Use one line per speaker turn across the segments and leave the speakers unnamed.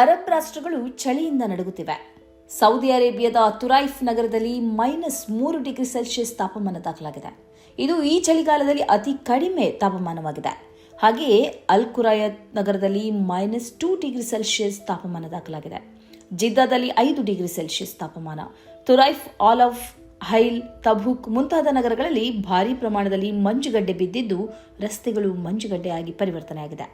Arab ರಾಷ್ಟ್ರಗಳು ಚಳಿಯಿಂದ ನಡುಗುತ್ತಿವೆ. Saudi ಅರೇಬಿಯಾದ ತುರೈಫ್ ನಗರದಲ್ಲಿ ಮೈನಸ್ ಮೂರು ಡಿಗ್ರಿ ಸೆಲ್ಸಿಯಸ್ ತಾಪಮಾನ ದಾಖಲಾಗಿದೆ. ಇದು ಈ ಚಳಿಗಾಲದಲ್ಲಿ ಅತಿ ಕಡಿಮೆ ತಾಪಮಾನವಾಗಿದೆ. ಹಾಗೆಯೇ ಅಲ್ ಕುರಾಯತ್ ನಗರದಲ್ಲಿ ಮೈನಸ್ ಟೂ ಡಿಗ್ರಿ ಸೆಲ್ಸಿಯಸ್ ತಾಪಮಾನ ದಾಖಲಾಗಿದೆ. ಜಿದ್ದಾದಲ್ಲಿ ಐದು ಡಿಗ್ರಿ ಸೆಲ್ಸಿಯಸ್ ತಾಪಮಾನ. ತುರೈಫ್ ಆಲ್ ಆಫ್ ಹೈಲ್, ತಬೂಕ್ ಮುಂತಾದ ನಗರಗಳಲ್ಲಿ ಭಾರೀ ಪ್ರಮಾಣದಲ್ಲಿ ಮಂಜುಗಡ್ಡೆ ಬಿದ್ದಿದ್ದು ರಸ್ತೆಗಳು ಮಂಜುಗಡ್ಡೆಯಾಗಿ ಪರಿವರ್ತನೆಯಾಗಿದೆ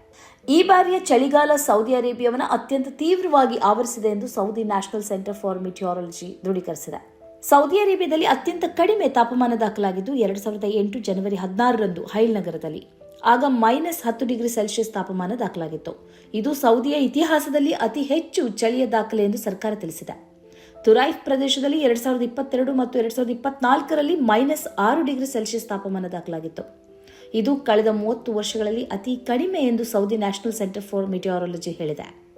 ಈ ಬಾರಿಯ ಚಳಿಗಾಲ ಸೌದಿ ಅರೇಬಿಯಾವನ್ನು ಅತ್ಯಂತ ತೀವ್ರವಾಗಿ ಆವರಿಸಿದೆ ಎಂದು Saudi national centre for meteorology ದೃಢೀಕರಿಸಿದೆ. Saudi ಅರೇಬಿಯಾದಲ್ಲಿ ಅತ್ಯಂತ ಕಡಿಮೆ ತಾಪಮಾನ ದಾಖಲಾಗಿದ್ದು ಎರಡು ಸಾವಿರದ ಎಂಟು ಜನವರಿ ಹದಿನಾರರಂದು ಹೈಲ್ ನಗರದಲ್ಲಿ. ಆಗ ಮೈನಸ್ ಹತ್ತು ಡಿಗ್ರಿ ಸೆಲ್ಸಿಯಸ್ ತಾಪಮಾನ ದಾಖಲಾಗಿತ್ತು. ಇದು ಸೌದಿಯ ಇತಿಹಾಸದಲ್ಲಿ ಅತಿ ಹೆಚ್ಚು ಚಳಿಯ ದಾಖಲೆ ಎಂದು ಸರ್ಕಾರ ತಿಳಿಸಿದೆ. ತುರೈಫ್ ಪ್ರದೇಶದಲ್ಲಿ ಎರಡ್ ಸಾವಿರದ ಇಪ್ಪತ್ತೆರಡು ಮತ್ತು ಎರಡ್ ಸಾವಿರದ ಇಪ್ಪತ್ನಾಲ್ಕರಲ್ಲಿ ಮೈನಸ್ ಆರು ಡಿಗ್ರಿ ಸೆಲ್ಸಿಯಸ್ ತಾಪಮಾನ ದಾಖಲಾಗಿತ್ತು. ಇದು ಕಳೆದ ಮೂವತ್ತು ವರ್ಷಗಳಲ್ಲಿ ಅತಿ ಕಡಿಮೆ ಎಂದು Saudi national centre for meteorology ಹೇಳಿದೆ.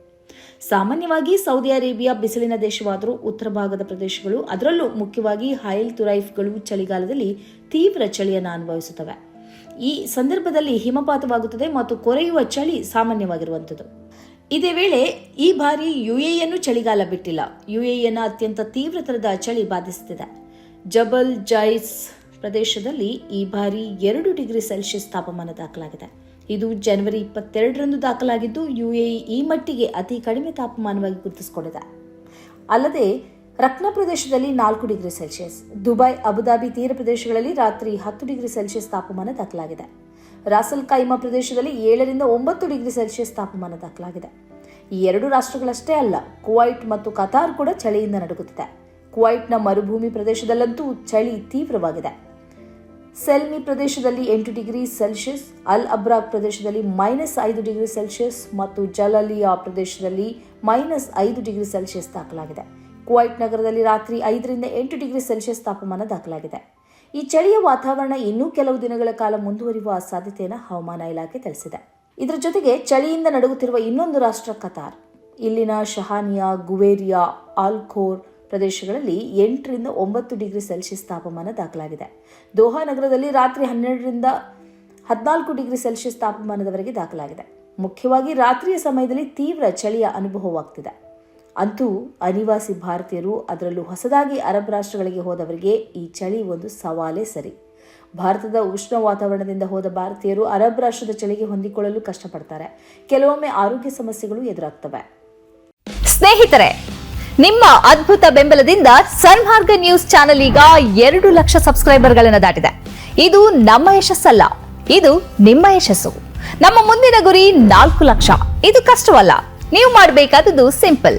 ಸಾಮಾನ್ಯವಾಗಿ ಸೌದಿ ಅರೇಬಿಯಾ ಬಿಸಿಲಿನ ದೇಶವಾದರೂ ಉತ್ತರ ಭಾಗದ ಪ್ರದೇಶಗಳು, ಅದರಲ್ಲೂ ಮುಖ್ಯವಾಗಿ ಹೈಲ್ ತುರೈಫ್ಗಳು ಚಳಿಗಾಲದಲ್ಲಿ ತೀವ್ರ ಚಳಿಯನ್ನು ಅನುಭವಿಸುತ್ತವೆ. ಈ ಸಂದರ್ಭದಲ್ಲಿ ಹಿಮಪಾತವಾಗುತ್ತದೆ ಮತ್ತು ಕೊರೆಯುವ ಚಳಿ ಸಾಮಾನ್ಯವಾಗಿರುವಂಥದ್ದು. ಇದೇ ವೇಳೆ ಈ ಬಾರಿ ಯುಎಇಯನ್ನು ಚಳಿಗಾಲ ಬಿಟ್ಟಿಲ್ಲ. ಯುಎಇಯನ್ನು ಅತ್ಯಂತ ತೀವ್ರತರದ ಚಳಿ ಬಾಧಿಸುತ್ತಿದೆ. ಜಬಲ್ ಜೈಸ್ ಪ್ರದೇಶದಲ್ಲಿ ಈ ಬಾರಿ ಎರಡು ಡಿಗ್ರಿ ಸೆಲ್ಸಿಯಸ್ ತಾಪಮಾನ ದಾಖಲಾಗಿದೆ. ಇದು ಜನವರಿ ಇಪ್ಪತ್ತೆರಡರಂದು ದಾಖಲಾಗಿದ್ದು, ಯುಎಇ ಈ ಮಟ್ಟಿಗೆ ಅತಿ ಕಡಿಮೆ ತಾಪಮಾನವಾಗಿ ಗುರುತಿಸಿಕೊಂಡಿದೆ. ಅಲ್ಲದೆ ರಕ್ನ ಪ್ರದೇಶದಲ್ಲಿ ನಾಲ್ಕು ಡಿಗ್ರಿ ಸೆಲ್ಸಿಯಸ್, ದುಬೈ, ಅಬುದಾಬಿ ತೀರ ಪ್ರದೇಶಗಳಲ್ಲಿ ರಾತ್ರಿ ಹತ್ತು ಡಿಗ್ರಿ ಸೆಲ್ಸಿಯಸ್ ತಾಪಮಾನ ದಾಖಲಾಗಿದೆ. ರಾಸಲ್ ಕೈಮಾ ಪ್ರದೇಶದಲ್ಲಿ ಏಳರಿಂದ ಒಂಬತ್ತು ಡಿಗ್ರಿ ಸೆಲ್ಸಿಯಸ್ ತಾಪಮಾನ ದಾಖಲಾಗಿದೆ. ಈ ಎರಡು ರಾಷ್ಟ್ರಗಳಷ್ಟೇ ಅಲ್ಲ ಕುವೈಟ್ ಮತ್ತು ಕತಾರ್ ಕೂಡ ಚಳಿಯಿಂದ ನಡುಗುತ್ತಿದೆ. ಕುವೈಟ್ನ ಮರುಭೂಮಿ ಪ್ರದೇಶದಲ್ಲಂತೂ ಚಳಿ ತೀವ್ರವಾಗಿದೆ. ಸೆಲ್ಮಿ ಪ್ರದೇಶದಲ್ಲಿ ಎಂಟು ಡಿಗ್ರಿ ಸೆಲ್ಸಿಯಸ್, ಅಲ್ ಅಬ್ರಾಕ್ ಪ್ರದೇಶದಲ್ಲಿ ಮೈನಸ್ ಐದು ಡಿಗ್ರಿ ಸೆಲ್ಸಿಯಸ್ ಮತ್ತು ಜಲಲಿಯಾ ಪ್ರದೇಶದಲ್ಲಿ ಮೈನಸ್ ಐದು ಡಿಗ್ರಿ ಸೆಲ್ಸಿಯಸ್ ದಾಖಲಾಗಿದೆ. ಕುವೈಟ್ ನಗರದಲ್ಲಿ ರಾತ್ರಿ ಐದರಿಂದ ಎಂಟು ಡಿಗ್ರಿ ಸೆಲ್ಸಿಯಸ್ ತಾಪಮಾನ ದಾಖಲಾಗಿದೆ. ಈ ಚಳಿಯ ವಾತಾವರಣ ಇನ್ನೂ ಕೆಲವು ದಿನಗಳ ಕಾಲ ಮುಂದುವರಿಯುವ ಸಾಧ್ಯತೆಯನ್ನು ಹವಾಮಾನ ಇಲಾಖೆ ತಿಳಿಸಿದೆ. ಇದರ ಜೊತೆಗೆ ಚಳಿಯಿಂದ ನಡುಗುತ್ತಿರುವ ಇನ್ನೊಂದು ರಾಷ್ಟ್ರ ಕತಾರ್. ಇಲ್ಲಿನ ಶಹಾನಿಯಾ, ಗುವೇರಿಯಾ ಆಲ್ಖೋರ್ ಪ್ರದೇಶಗಳಲ್ಲಿ ಎಂಟರಿಂದ ಒಂಬತ್ತು ಡಿಗ್ರಿ ಸೆಲ್ಸಿಯಸ್ ತಾಪಮಾನ ದಾಖಲಾಗಿದೆ. ದೋಹಾ ನಗರದಲ್ಲಿ ರಾತ್ರಿ ಹನ್ನೆರಡರಿಂದ ಹದಿನಾಲ್ಕು ಡಿಗ್ರಿ ಸೆಲ್ಸಿಯಸ್ ತಾಪಮಾನದವರೆಗೆ ದಾಖಲಾಗಿದೆ. ಮುಖ್ಯವಾಗಿ ರಾತ್ರಿಯ ಸಮಯದಲ್ಲಿ ತೀವ್ರ ಚಳಿಯ ಅನುಭವವಾಗ್ತಿದೆ. ಅಂತೂ ಅನಿವಾಸಿ ಭಾರತೀಯರು ಅದರಲ್ಲೂ ಹೊಸದಾಗಿ ಅರಬ್ ರಾಷ್ಟ್ರಗಳಿಗೆ ಹೋದವರಿಗೆ ಈ ಚಳಿ ಒಂದು ಸವಾಲೇ ಸರಿ. ಭಾರತದ ಉಷ್ಣ ವಾತಾವರಣದಿಂದ ಹೋದ ಭಾರತೀಯರು ಅರಬ್ ರಾಷ್ಟ್ರದ ಚಳಿಗೆ ಹೊಂದಿಕೊಳ್ಳಲು ಕಷ್ಟಪಡ್ತಾರೆ. ಕೆಲವೊಮ್ಮೆ ಆರೋಗ್ಯ ಸಮಸ್ಯೆಗಳು ಎದುರಾಗ್ತವೆ.
ಸ್ನೇಹಿತರೆ, ನಿಮ್ಮ ಅದ್ಭುತ ಬೆಂಬಲದಿಂದ ಸನ್ಮಾರ್ಗ ನ್ಯೂಸ್ ಚಾನೆಲ್ ಈಗ ಎರಡು ಲಕ್ಷ ಸಬ್ಸ್ಕ್ರೈಬರ್ಗಳನ್ನು ದಾಟಿದೆ. ಇದು ನಮ್ಮ ಯಶಸ್ಸಲ್ಲ, ಇದು ನಿಮ್ಮ ಯಶಸ್ಸು. ನಮ್ಮ ಮುಂದಿನ ಗುರಿ ನಾಲ್ಕು ಲಕ್ಷ. ಇದು ಕಷ್ಟವಲ್ಲ, ನೀವು ಮಾಡಬೇಕಾದದ್ದು ಸಿಂಪಲ್.